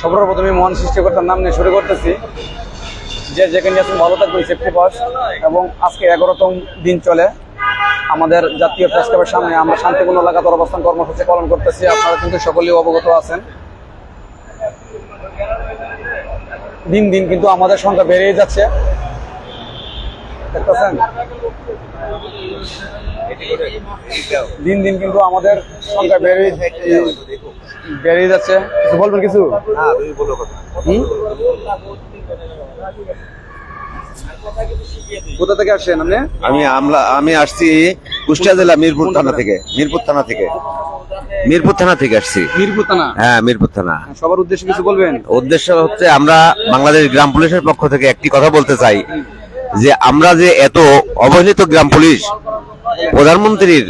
সর্বপ্রথমে মহান সৃষ্টিকর্তার নাম নিয়ে শুরু করতেছি। যে যেখানে আছেন ভালো থাকবেন সেফটি ফার্স্ট এবং আজকে এগারোতম দিন চলে। আমাদের জাতীয় প্রেস ক্লাবের সামনে আমরা শান্তিপূর্ণ লাগাতার অবস্থান কর্মসূচি পালন করতেছি। আপনারা কিন্তু সকলেই অবগত আছেন। দিন দিন কিন্তু আমাদের সংখ্যা বেড়েই যাচ্ছে। দেখতেছেন? দিন দিন কিন্তু আমাদের সংখ্যা বেড়ে বেড়ে যাচ্ছে। কিছু বলবেন কিছু? কোথা। থেকে আসছেন আপনি? আমি আমলা আমি আসছি কুষ্টিয়া জেলা মিরপুর থানা থেকে মিরপুর থানা থেকে। মিরপুর থানা থেকে আসছি। মিরপুর থানা? হ্যাঁ মিরপুর থানা। সবার উদ্দেশ্যে কিছু বলবেন? উদ্দেশ্য হচ্ছে আমরা বাংলাদেশ গ্রাম পুলিশের পক্ষ থেকে একটি কথা বলতে চাই যে আমরা যে এত অবহেলিত গ্রাম পুলিশ প্রধানমন্ত্রীর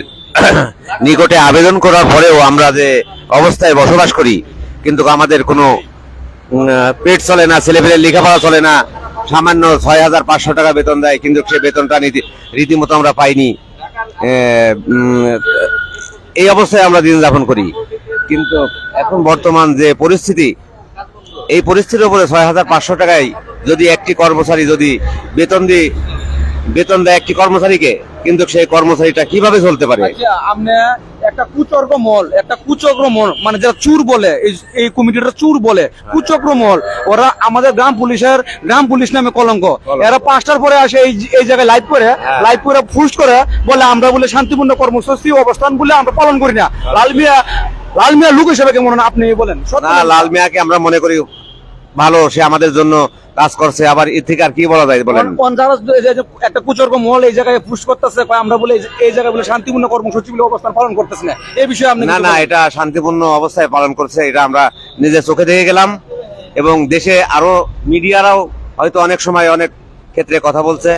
নিকটে আবেদন করার পরেও আমরা যে অবস্থায় বসবাস করি, কিন্তু আমাদের কোনো পেট চলে না ছেলেপেলে লেখাপড়া চলে না, সামান্য ছয় হাজার পাঁচশো টাকা বেতন দেয়, কিন্তু সে বেতনটা রীতিমতো আমরা পাইনি। এই অবস্থায় আমরা দিন যাপন করি। কিন্তু এখন বর্তমান যে পরিস্থিতি, এই পরিস্থিতির উপরে ছয় হাজার পাঁচশো টাকায় যদি একটি কর্মচারী যদি বেতন দিয়ে, বেতন দেয় একটি কর্মচারীকে কিন্তু সেই কর্মচারীটা কীভাবে চলতে পারে? আচ্ছা আপনি একটা কুচক্র মল একটা কুচক্র মল মানে যারা চুর বলে এই- কমিটিটা চুর বলে কুচক্র মল ওরা আমাদের গ্রাম পুলিশের গ্রাম পুলিশ নামে কলঙ্ক। এরা পাঁচটার পরে আসে এই এই জায়গায় লাইভ করে হ্যাঁ। লাইভ করে ফুস করে বলে আমরা বলে শান্তিপূর্ণ কর্মসূচি অবস্থান বলে আমরা পালন করি না। লাল মিয়া লাল মিয়া লোক হিসেবে কেমন আপনি বলেন? সত্যি না লাল মিয়াকে আমরা মনে করি ভালো সে আমাদের জন্য কাজ করছে। আবার এর থেকে আর কি বলা যায় বলেন? একটা কুচর্গ মহল এই জায়গায় পুশ করতেছে আমরা বলে এই জায়গায় বলে শান্তিপূর্ণ কর্মসূচি বলে অবস্থান পালন করতেছে না। এই বিষয়ে আপনি না না এটা শান্তিপূর্ণ অবস্থায় পালন করছে এটা আমরা নিজের চোখে দেখে গেলাম। এবং দেশে আরও মিডিয়ারাও হয়তো অনেক সময় অনেক ক্ষেত্রে কথা বলছে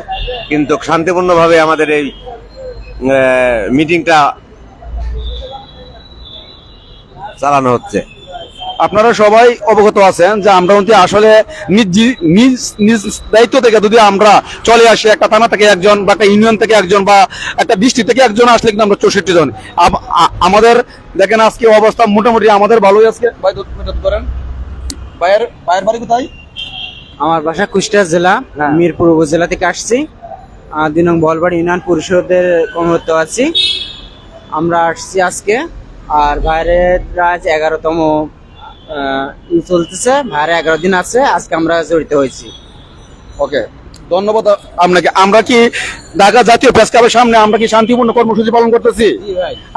কিন্তু শান্তিপূর্ণভাবে আমাদের এই মিটিংটা চালানো হচ্ছে। আপনারা সবাই অবগত আছেন যে আমরা কিন্তু আসলে নিজ নিজ নিজ দায়িত্ব থেকে যদি আমরা চলে আসি একটা থানা থেকে একজন বা একটা ইউনিয়ন থেকে একজন বা একটা ডিস্ট্রিক্ট থেকে একজন আসলে কিন্তু আমরা চৌষট্টি জন। আমাদের দেখেন আজকে অবস্থা মোটামুটি আমাদের ভালোই আজকে। ভাই ধর- ধর- ধরেন ভাইয়ের ভাইয়ের বাড়ি কোথায়? আমার বাসা কুষ্টিয়া জেলা হ্যাঁ। মিরপুর উপজেলা থেকে আসছি। দুই নং বলবাড়ি ইউনিয়ন পরিষদের কর্মরত আছি। আমরা আসছি আজকে আর বাইরের আজ এগারোতম চলতেছে বাইরে এগারো দিন আছে আজকে আমরা জড়িত হয়েছি। ওকে ধন্যবাদ আপনাকে। আমরা কি ঢাকা জাতীয় প্রেস ক্লাবের সামনে আমরা কি শান্তিপূর্ণ কর্মসূচি পালন করতেছি?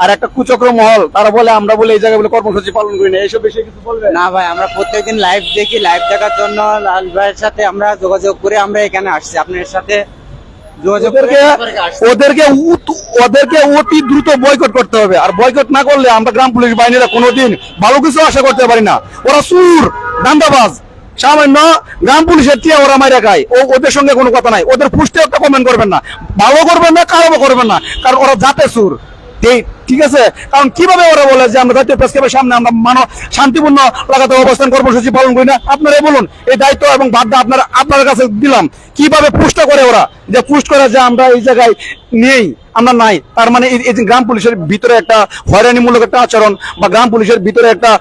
আর একটা কুচক্র মহল তারা বলে আমরা বলে এই জায়গায় বলে কর্মসূচি পালন করি না। এইসব বিষয়ে কিছু বলবে না ভাই আমরা প্রত্যেকদিন লাইভ দেখি লাইভ দেখার জন্য লাল ভাইয়ের সাথে আমরা যোগাযোগ করে আমরা এখানে আসছি। আপনার সাথে ওদেরকে ওদেরকে ওদেরকে অতি দ্রুত বয়কট করতে হবে। আর বয়কট না করলে আমরা গ্রাম পুলিশ বাহিনীরা কোনোদিন ভালো কিছু আশা করতে পারি না। ওরা সুর দান্দাবাজ সামান্য গ্রাম পুলিশের চেয়ে ওরা মাইরা খায়। ও ওদের সঙ্গে কোনো কথা নাই। ওদের পুষ্টে একটা কমেন্ট করবেন না। ভালো করবেন না খারাপও করবেন না। কারণ ওরা জাতে সুর। ঠিক আছে? কারণ কীভাবে ওরা বলে যে আমরা জাতীয় প্রেসক্লাবের সামনে আমরা মানব, শান্তিপূর্ণ লাগাতে অবস্থান কর্মসূচি পালন করি না? আপনারাই বলুন, এই দায়িত্ব এবং বাধ্য আপনারা আপনার কাছে দিলাম। কীভাবে পুষ্ট করে ওরা? যে পুষ্ট করে যে আমরা এই জায়গায় নেই, আমরা নাই। তার মানে এই- গ্রাম পুলিশের ভিতরে একটা হয়রানিমূলক একটা আচরণ বা গ্রাম পুলিশের ভিতরে একটা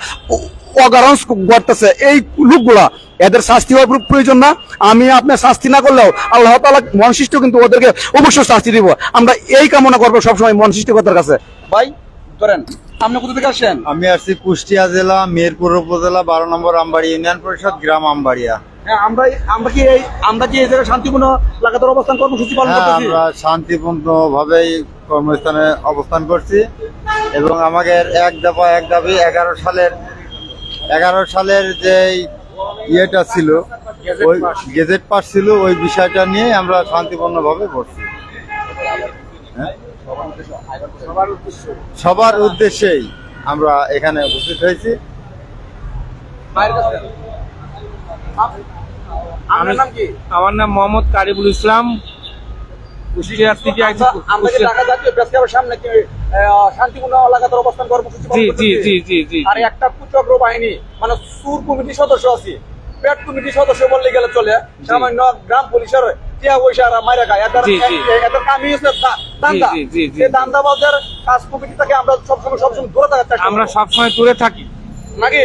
অ- অগারণ ঘটতেছে। এই লোকগুলা এদের শাস্তি হওয়ার প্রয়োজন না। আমি আপনার শাস্তি না করলেও আল্লাহ তালা মন কিন্তু ওদেরকে অবশ্যই শাস্তি দিব। আমরা এই কামনা করব সবসময় মন সৃষ্টিকর্তার কাছে। ভাই ধরেন আপনি কোথা থেকে আসছেন? আমি আসছি কুষ্টিয়া জেলা মিরপুর উপজেলা বারো নম্বর আমবাড়ি ইউনিয়ন পরিষদ গ্রাম আমবাড়িয়া। হ্যাঁ আমরা আমরা কি এই আমরা কি এই জায়গায় শান্তিপূর্ণ লাগাতার অবস্থান কর্মসূচি পালন হ্যাঁ করতেছি? আমরা শান্তিপূর্ণ ভাবেই কর্মস্থানে অবস্থান করছি। এবং আমাদের এক দফা এক দাবি এগারো সালের এগারো সালের যে ইয়েটা ছিল ওই গেজেট পাস ছিল ওই বিষয়টা নিয়ে আমরা শান্তিপূর্ণ ভাবে করছি হ্যাঁ? সবার উদ্দেশ্যেই আমরা এখানে উপস্থিত হয়েছি। আপনার নাম কি? আমার নাম মোহাম্মদ কারিবুল ইসলাম থেকে শান্তিপূর্ণ লাগাতার অবস্থান কর্মসূচি পালন জি জি জি জি জি। আর একটা কুচক্র বাহিনী মানে সুর কমিটির সদস্য আছে। পেট কমিটির সদস্য বললে গেলে চলে। সামান্য গ্রাম পুলিশের টিয়া পয়সা মাইরা খায়। এদের জি, জি। এদের কামি হচ্ছে দান্দা। জি, জি, জি, এই দান্দাবাজের কাজ কমিটি থেকে আমরা সবসময় সবসময় দূরে থাকার চেষ্টা আমরা সবসময় দূরে থাকি। নাকি?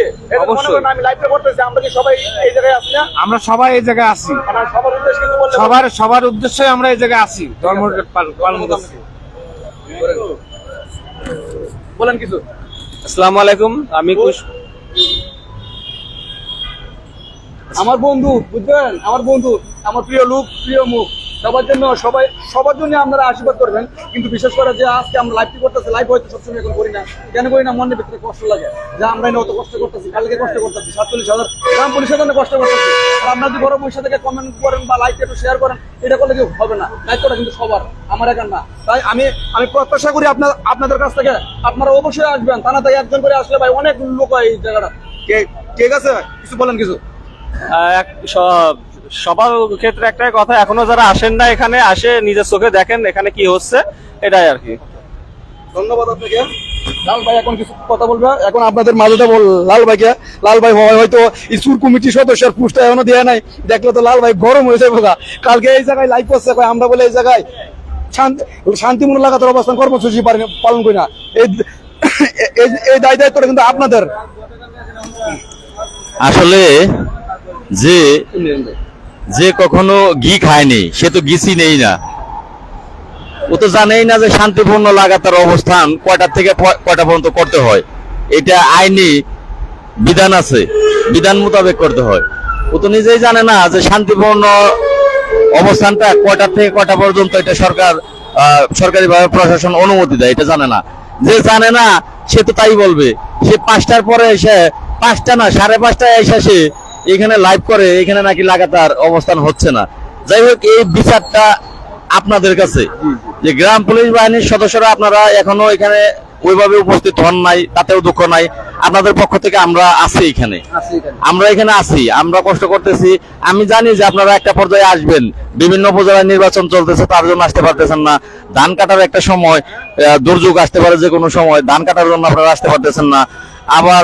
মনে আমি করতেছি আমরা কি সবাই এই জায়গায় আছি না? আমরা সবাই এই জায়গায় আছি। মানে সবার উদ্দেশ্যে সবার সবার উদ্দেশ্যে আমরা এই জায়গায় আছি। ধর্ম পাল- পালন করছি। বলেন কিছু। আসসালামু আলাইকুম, আমি কুশ আমার বন্ধু বুঝবেন আমার বন্ধু, আমার প্রিয় লোক, প্রিয় মুখ। সবার জন্য, সবাই, সবার জন্য আপনারা আশীর্বাদ করবেন। কিন্তু বিশেষ করে যে আজকে আমরা লাইভটি করতেছি লাইভ হয়তো সবসময় এখন করি না। কেন করি না? মনের ভিতরে কষ্ট লাগে। যে আমরা এনে অত কষ্ট করতেছি, কালকে কষ্ট করতেছি, সাতচল্লিশ হাজার গ্রাম পুলিশের কষ্ট করতেছি। আর আপনারা যদি বড় পয়সা থেকে কমেন্ট করেন বা লাইক একটু শেয়ার করেন, এটা করলে কি হবে না। দায়িত্বটা কিন্তু সবার, আমার একার না। তাই আমি আমি প্রত্যাশা করি আপনার, আপনাদের কাছ থেকে আপনারা অবশ্যই আসবেন। তা না, তাই একজন করে আসলে ভাই অনেক লোক হয় এই জায়গাটা। ঠিক আছে কিছু বলেন কিছু। এক স- সবার ক্ষেত্রে একটাই কথা এখনও যারা আসেন না এখানে আসে নিজের চোখে দেখেন এখানে কি হচ্ছে এটাই আর কি। ধন্যবাদ আপনাকে। লাল ভাই এখন কিছু কথা বলবে? এখন আপনাদের মাঝে বল লাল ভাইকে। লাল ভাই হয় হয়তো সদস্যের পুষ্টা এখনও দেয় নাই। দেখলে তো লাল ভাই গরম হয়ে যাবে কালকে এই জায়গায় লাইভ করছে আমরা বলে এই জায়গায় শান্তি শান্তিমূলক লাগাতার অবস্থান কর্মসূচি পালন করি না। এই এই- এই দায় দায়িত্বটা কিন্তু আপনাদের। আসলে যে যে কখনো ঘি খায়নি, সে তো ঘিসি নেই না। ও তো জানেই না যে শান্তিপূর্ণ লাগাতার অবস্থান কয়টা থেকে কয়টা পর্যন্ত করতে হয়। এটা আইনি বিধান আছে, বিধান মোতাবেক করতে হয়। ও তো নিজেই জানে না যে শান্তিপূর্ণ অবস্থানটা কয়টা থেকে কয়টা পর্যন্ত এটা সরকার সরকারিভাবে প্রশাসন অনুমতি দেয়, এটা জানে না। যে জানে না, সে তো তাই বলবে। সে পাঁচটার পরে এসে, পাঁচটা না, সাড়ে পাঁচটায় এসে সে এখানে লাইভ করে এখানে নাকি লাগাতার অবস্থান হচ্ছে না। যাই হোক এই বিচারটা আপনাদের কাছে। যে গ্রাম পুলিশ বাহিনীর সদস্যরা আপনারা এখনও এখানে ওইভাবে উপস্থিত হন নাই তাতেও দুঃখ নাই। আপনাদের পক্ষ থেকে আমরা আছি এখানে। আমরা এখানে আছি আমরা কষ্ট করতেছি। আমি জানি যে আপনারা একটা পর্যায়ে আসবেন। বিভিন্ন উপজেলায় নির্বাচন চলতেছে তার জন্য আসতে পারতেছেন না। ধান কাটার একটা সময় দুর্যোগ আসতে পারে যে কোনো সময় ধান কাটার জন্য আপনারা আসতে পারতেছেন না। আবার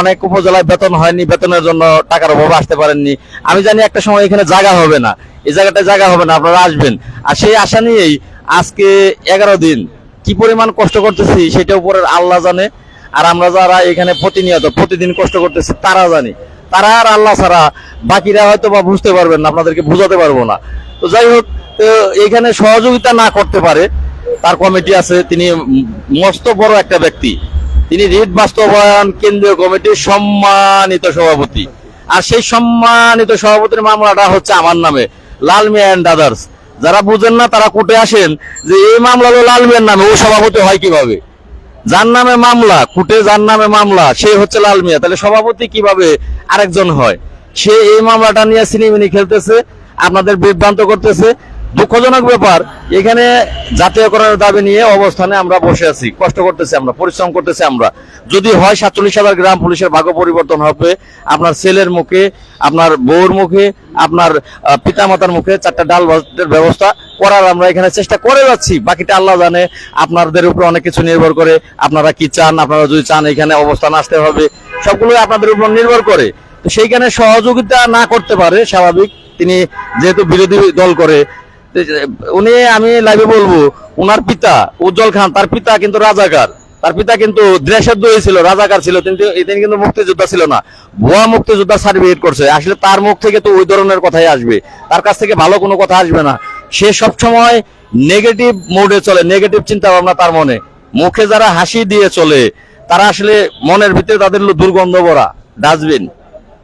অনেক উপজেলায় বেতন হয়নি, বেতনের জন্য টাকার অভাবে আসতে পারেননি। আমি জানি একটা সময় এখানে জায়গা হবে না। এই জায়গাটা জায়গা হবে না, আপনারা আসবেন। আর সেই আশা নিয়েই আজকে এগারো দিন কি পরিমাণ কষ্ট করতেছি সেটা উপরের আল্লাহ জানে। আর আমরা যারা এখানে প্রতিনিয়ত, প্রতিদিন কষ্ট করতেছি, তারা জানি। তারা আর আল্লাহ ছাড়া বাকিরা হয়তো বা বুঝতে পারবেন না, আপনাদেরকে বুঝাতে পারব না। তো যাই হোক এখানে সহযোগিতা না করতে পারে, তার কমিটি আছে, তিনি মস্ত বড় একটা ব্যক্তি। তিনি রিট বাস্তবায়ন কেন্দ্রীয় কমিটির সম্মানিত সভাপতি। আর সেই সম্মানিত সভাপতির মামলাটা হচ্ছে আমার নামে, লাল মিয়া অ্যান্ড আদার্স যারা বুঝেন না, তারা কোর্টে আসেন যে এই মামলা লাল মিয়ার নামে, ও সভাপতি হয় কীভাবে? যার নামে মামলা কুটে যার নামে মামলা, সে হচ্ছে লাল মিয়া। তাহলে সভাপতি কীভাবে আরেকজন হয়? সে এই মামলাটা নিয়ে সিনেমিনি খেলতেছে, আপনাদের বিভ্রান্ত করতেছে। দুঃখজনক ব্যাপার, এখানে জাতীয়করণের দাবি নিয়ে অবস্থানে আমরা বসে আছি। কষ্ট করতেছি আমরা, পরিশ্রম করতেছি আমরা। যদি হয় সাতচল্লিশ হাজার গ্রাম পুলিশের ভাগ্য পরিবর্তন হবে, আপনার ছেলের মুখে, আপনার বউর মুখে, আপনার পিতামাতার মুখে চারটা ডাল ভাতের ব্যবস্থা করার আমরা এখানে চেষ্টা করে যাচ্ছি। বাকিটা আল্লাহ জানে, আপনাদের উপর অনেক কিছু নির্ভর করে, আপনারা কি চান, আপনারা যদি চান এখানে অবস্থান আসতে হবে সবগুলো আপনাদের উপর নির্ভর করে। তো সেইখানে সহযোগিতা না করতে পারে, স্বাভাবিক, তিনি যেহেতু বিরোধী দল করে উনি, আমি লাইভে বলব, উনার পিতা উজ্জ্বল খান, তার পিতা কিন্তু রাজাকার। তার পিতা কিন্তু দেশদ্রোহী ছিল, রাজাকার ছিল, কিন্তু তিনি কিন্তু মুক্তিযোদ্ধা ছিল না। ভুয়া মুক্তিযোদ্ধা সার্টিফিকেট করছে। আসলে তার মুখ থেকে তো ওই ধরনের কথাই আসবে। তার কাছ থেকে ভালো কোনো কথা আসবে না। সে সবসময় নেগেটিভ মোডে চলে নেগেটিভ চিন্তা ভাবনা তার মনে। মুখে যারা হাসি দিয়ে চলে, তারা আসলে মনের ভিতরে তাদের দুর্গন্ধ ভরা ডাস্টবিন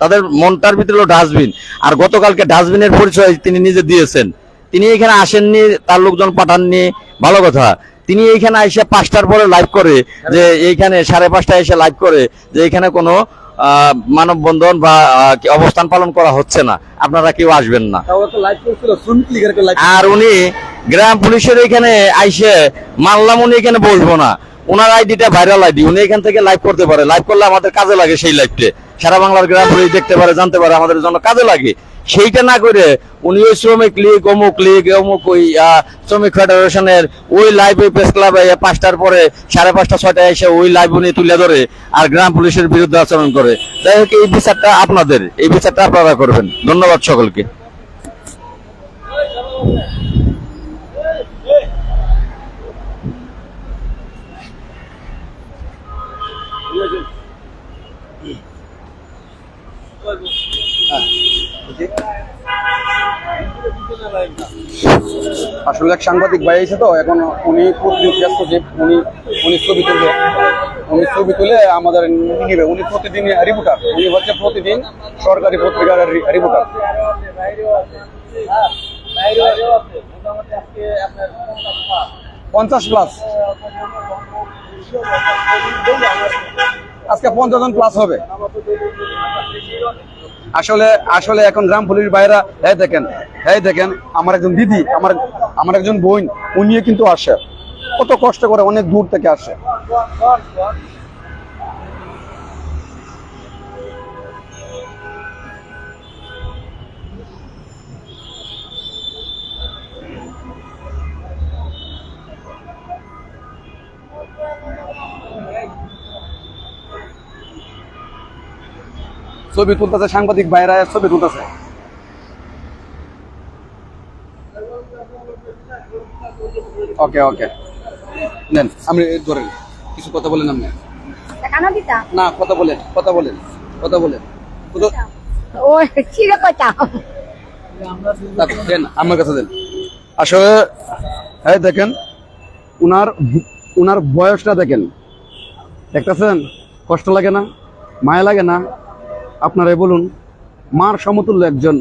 তাদের মনটার ভিতরে ডাস্টবিন আর গতকালকে ডাস্টবিনের পরিচয় তিনি নিজে দিয়েছেন। তিনি এখানে আসেননি তার লোকজন পাঠাননি। ভালো কথা। তিনি এইখানে এসে পাঁচটার পরে লাইভ করে যে এইখানে সাড়ে পাঁচটায় এসে লাইভ করে যে এখানে কোনো মানববন্ধন বা অবস্থান পালন করা হচ্ছে না। আপনারা কেউ আসবেন না। আর উনি গ্রাম পুলিশের এখানে আইসে মানলাম উনি এখানে বসবো না। ওনার আইডিটা ভাইরাল আইডি উনি এখান থেকে লাইভ করতে পারে। লাইভ করলে আমাদের কাজে লাগে সেই লাইভটা সারা বাংলার গ্রাম পুলিশ দেখতে পারে জানতে পারে আমাদের জন্য কাজে লাগে। সেইটা না করে উনি ওই শ্রমিক লীগ, অমুক লীগ, অমুক ওই শ্রমিক ফেডারেশনের ওই লাইভ ওই প্রেস ক্লাবে পাঁচটার পরে সাড়ে পাঁচটা, ছয়টায় এসে ওই লাইভ উনি তুলে ধরে আর গ্রাম পুলিশের বিরুদ্ধে আচরণ করে। যাই হোক, এই বিচারটা আপনাদের, এই বিচারটা আপনারা করবেন। ধন্যবাদ সকলকে। আসলে এক সাংবাদিক ভাই এসে তো, এখন উনি প্রতিদিন ব্যস্ত যে উনি উনি ছবি তুলবে। উনি ছবি তুলে আমাদের নিবে। উনি প্রতিদিন রিপোর্টার উনি হচ্ছে প্রতিদিন সরকারি পত্রিকার রিপোর্টার পঞ্চাশ প্লাস আজকে পঞ্চাশ জন প্লাস হবে। আসলে আসলে এখন গ্রাম পুলিশ বাইরা হ্যাঁ দেখেন হ্যাঁ দেখেন, আমার একজন দিদি, আমার আমার একজন বোন, উনিও কিন্তু আসে। কত কষ্ট করে অনেক দূর থেকে আসে। ছবি তুলতেছে সাংবাদিক ভাইরা ছবি তুলতেছে। ওকে ওকে নেন আপনি ধরেন কিছু কথা বলেন আপনি। না কথা বলেন কথা বলেন কথা বলেন। দেন আমার কাছে দেন। আসলে এই দেখেন উনার উনার বয়সটা দেখেন। দেখতেছেন? কষ্ট লাগে না? মায়া লাগে না? আপনারাই বলুন মার সমতুল্য একজন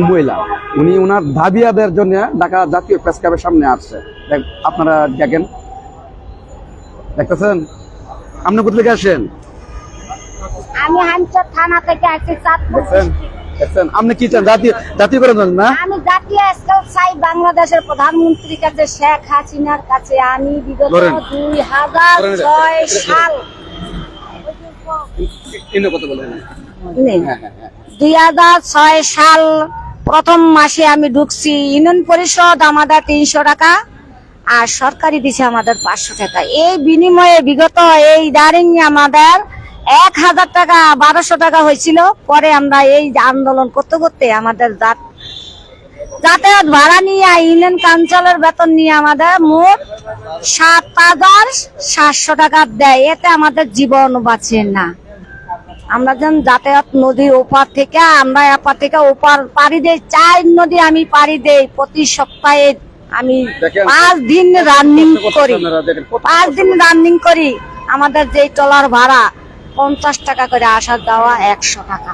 মহিলা। উনি উনার দাবি আদায়ের জন্য ঢাকা জাতীয় প্রেস ক্লাবের সামনে আসছে। আপনারা দেখেন। দেখতেছেন? আপনি কোথা থেকে আসেন আমি হামচর থানা থেকে আসছি চাঁদপুর দেখছেন? দেখছেন? আপনি কি চান? জাতীয় জাতীয়করণ না? আমি জাতীয় স্কুল চাই বাংলাদেশের প্রধানমন্ত্রীর কাছে শেখ হাসিনার কাছে। আমি বিগত দুই হাজার ছয় সাল কথা বলেন নেই। হ্যাঁ হ্যাঁ হ্যাঁ। দুই হাজার ছয় সাল প্রথম মাসে আমি ঢুকছি ইউনিয়ন পরিষদ আমাদের তিনশো টাকা আর সরকারি দিছে আমাদের পাঁচশো টাকা। এই বিনিময়ে বিগত এই দাঁড়িং আমাদের এক হাজার টাকা বারোশো টাকা হয়েছিল। পরে আমরা এই আন্দোলন করতে করতে আমাদের জাত যাতায়াত ভাড়া নিয়ে ইউনিয়ন কাউন্সিলের বেতন নিয়ে আমাদের মোট সাত হাজার সাতশো টাকা দেয়। এতে আমাদের জীবন বাঁচে না। আমরা যেন যাতায়াত নদীর ওপার থেকে আমরা এপার থেকে ওপার পাড়ি দেই চার নদী আমি পাড়ি দেই প্রতি সপ্তাহে আমি পাঁচ দিন রানিং করি। পাঁচ দিন রানিং করি। আমাদের যে টলার ভাড়া পঞ্চাশ টাকা করে আসা যাওয়া একশো টাকা।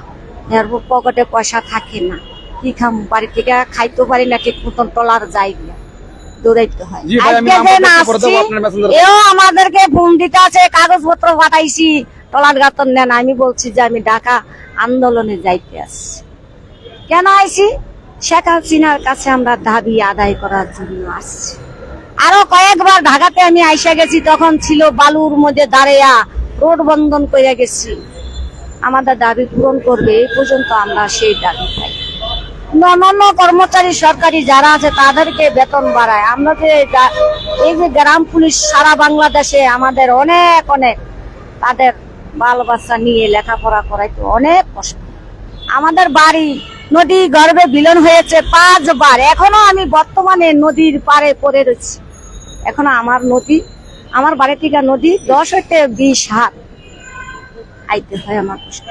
এর পকেটে পয়সা থাকে না। কি খাম? বাড়ি থেকে খাইতে পারি না ঠিক মতন টলার যাই না দৌড়াইতে হয়। এও আমাদেরকে ফোন দিতে আছে কাগজপত্র পাঠাইছি টলার গাতন নেন আমি বলছি যে আমি ঢাকা আন্দোলনে যাইতে আসছি। কেন আইছি? শেখ হাসিনার কাছে আমরা দাবি আদায় করার জন্য আসছি। আরও কয়েকবার ঢাকাতে আমি আইসা গেছি তখন ছিল বালুর মধ্যে দাঁড়িয়া রোড বন্ধন করে গেছি। আমাদের দাবি পূরণ করবে এই পর্যন্ত আমরা সেই দাবি পাই। অন্যান্য কর্মচারী সরকারি যারা আছে, তাদেরকে বেতন বাড়ায়। আমরা যে এই যে গ্রাম পুলিশ সারা বাংলাদেশে আমাদের অনেক অনেক তাদের বাল বাচ্চা নিয়ে লেখাপড়া করাইতে অনেক কষ্ট। আমাদের বাড়ি নদী গর্ভে বিলন হয়েছে পাঁচবার। এখনও আমি বর্তমানে নদীর পাড়ে পড়ে রয়েছি। এখনও আমার নদী, আমার বাড়ি থেকে নদী দশ হইতে বিশ হাত। আইতে হয় আমার কষ্ট।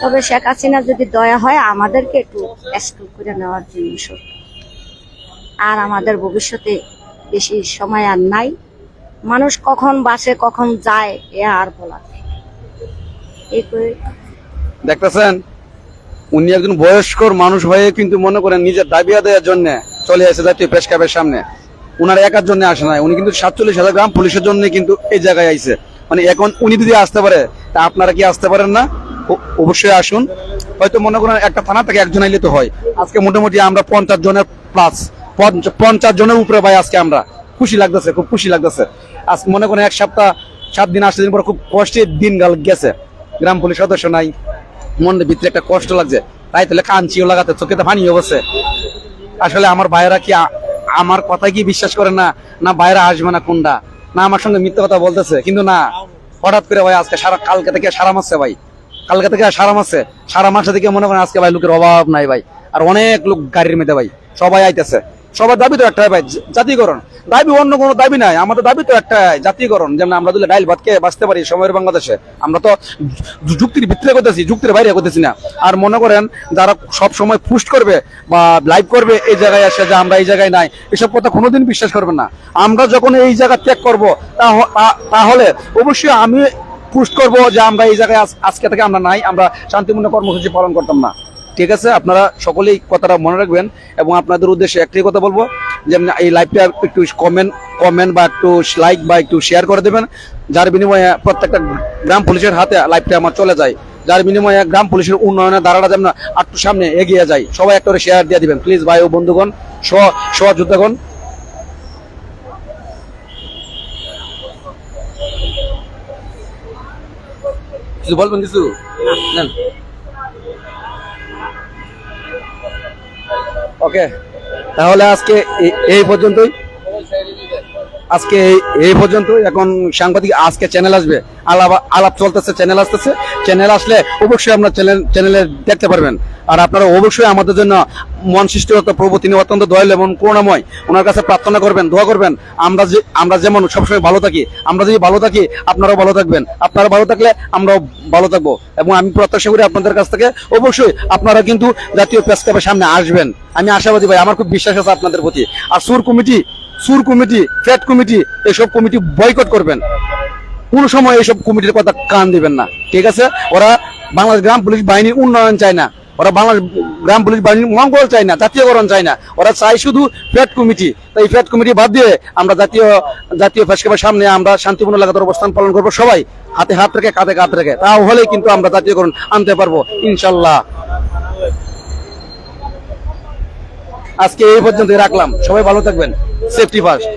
তবে শেখ হাসিনা যদি দয়া হয়, আমাদেরকে একটু স্কুল করে নেওয়ার জিনিস আর আমাদের ভবিষ্যতে বেশি সময় আর নাই। মানুষ কখন বাসে, কখন যায়, এ আর বলা দেখতেছেন, উনি একজন বয়স্কর মানুষ হয়ে কিন্তু মনে করেন নিজের দাবি আদায়ের জন্য চলে আসে জাতীয় প্রেস ক্লাবের সামনে। উনার একার জন্য আসে নাই, উনি কিন্তু সাতচল্লিশ হাজার গ্রাম পুলিশের জন্য কিন্তু এই জায়গায় আইছে। মানে এখন উনি যদি আসতে পারে, তা আপনারা কি আসতে পারেন না? অবশ্যই আসুন। হয়তো মনে করেন একটা থানা থেকে একজন আইলে তো হয়। আজকে মোটামুটি আমরা পঞ্চাশ জনের প্লাস পঞ্চাশ জনের উপরে ভাই আজকে আমরা। খুশি লাগতেছে, খুব খুশি লাগতেছে। আজ মনে করেন এক সপ্তাহ, সাত দিন আট দিন পর খুব কষ্টের দিন গেল, গেছে। গ্রাম পুলিশ সদস্য নাই। মনের ভিতরে একটা কষ্ট লাগছে। তাই তাহলে কাঞ্চিও লাগাতে, চোখে তো পানি অবশ্যে আসলে আমার ভাইয়েরা কি আমার কথা কি বিশ্বাস করে না? না ভাইয়েরা আসবে না কোনটা? না আমার সঙ্গে মিথ্যে কথা বলতেছে, কিন্তু না। হঠাৎ করে ভাই আজকে সারা, কালকে থেকে সারা মাসে ভাই। কালকে থেকে সারা মাসে সারা মাসে থেকে মনে করেন আজকে ভাই লোকের অভাব নাই ভাই। আর অনেক লোক গাড়ির মধ্যে ভাই, সবাই আইতেছে। সবার দাবি তো একটাই ভাই, জা- জাতীয়করণ। দাবি অন্য কোনো দাবি নাই, আমাদের দাবি তো একটাই, জাতীয়করণ। যেমন আমরা যদি ডাইল ভাত খেয়ে বাঁচতে পারি সময়ের বাংলাদেশে, আমরা তো যুক্তির ভিতরে করতেছি, যুক্তির বাইরে করতেছি না। আর মনে করেন যারা সব সময় পুস্ট করবে বা লাইভ করবে, এই জায়গায় আসে যে আমরা এই জায়গায় নাই, এসব কথা কোনোদিন বিশ্বাস করবেন না। আমরা যখন এই জায়গা ত্যাগ করব তাহলে অবশ্যই আমি পুস্ট করব যে আমরা এই জায়গায় আজকে থেকে আমরা নাই, আমরা শান্তিপূর্ণ কর্মসূচি পালন করতাম না। ঠিক আছে? আপনারা সকলেই কথাটা মনে রাখবেন এবং আপনাদের উদ্দেশ্যে একটাই কথা বলব, যে এই লাইভটা একটু কমেন্ট কমেন্ট বা একটু লাইক বা একটু শেয়ার করে দেবেন, যার বিনিময়ে প্রত্যেকটা গ্রাম পুলিশের হাতে লাইভটা আমার চলে যায়। যার বিনিময়ে গ্রাম পুলিশের উন্নয়নের ধারাটা যেন একটু সামনে এগিয়ে যায়। সবাই একটা শেয়ার দিয়ে দিবেন। প্লিজ ভাই ও বন্ধুগণ সহযোদ্ধাগণ কিছু বলবেন কিছু? ওকে তাহলে আজকে এই পর্যন্তই। আজকে এই- পর্যন্তই। এখন সাংবাদিক আজকে চ্যানেল আসবে। আলাপ আলাপ চলতেছে চ্যানেল আসতেছে। চ্যানেল আসলে অবশ্যই আপনার চ্যানেল চ্যানেলে দেখতে পারবেন। আর আপনারা অবশ্যই আমাদের জন্য মন সৃষ্টিকর্তা প্রভু তিনি অত্যন্ত দয়ালু এবং করুণাময় ওনার কাছে প্রার্থনা করবেন, দোয়া করবেন। আমরা যে, আমরা যেমন সবসময় ভালো থাকি, আমরা যদি ভালো থাকি, আপনারাও ভালো থাকবেন। আপনারা ভালো থাকলে আমরাও ভালো থাকব। এবং আমি প্রত্যাশা করি আপনাদের কাছ থেকে অবশ্যই আপনারা কিন্তু জাতীয় প্রেস ক্লাবের সামনে আসবেন। আমি আশাবাদী ভাই, আমার খুব বিশ্বাস আছে আপনাদের প্রতি। আর সুর কমিটি সুর কমিটি, ফ্যাট কমিটি, এসব কমিটি বয়কট করবেন। কোন সময় এইসব কমিটির কথা কান দিবেন না। ঠিক আছে? ওরা বাংলাদেশ গ্রাম পুলিশ বাহিনীর উন্নয়ন চায় না। ওরা বাংলাদেশ গ্রাম পুলিশ বাহিনীর মঙ্গল চায় না, জাতীয়করণ চায় না। ওরা চায় শুধু ফ্যাট কমিটি। তাই ফ্যাট কমিটি বাদ দিয়ে আমরা জাতীয় জাতীয় প্রেসক্লাবের সামনে আমরা শান্তিপূর্ণ লাগাতার অবস্থান পালন করব সবাই। হাতে হাত রেখে, কাঁধে কাঁধ রেখে। তাও হলেই কিন্তু আমরা জাতীয়করণ আনতে পারব, ইনশাল্লাহ। আজকে এই পর্যন্ত রাখলাম। সবাই ভালো থাকবেন। Safety first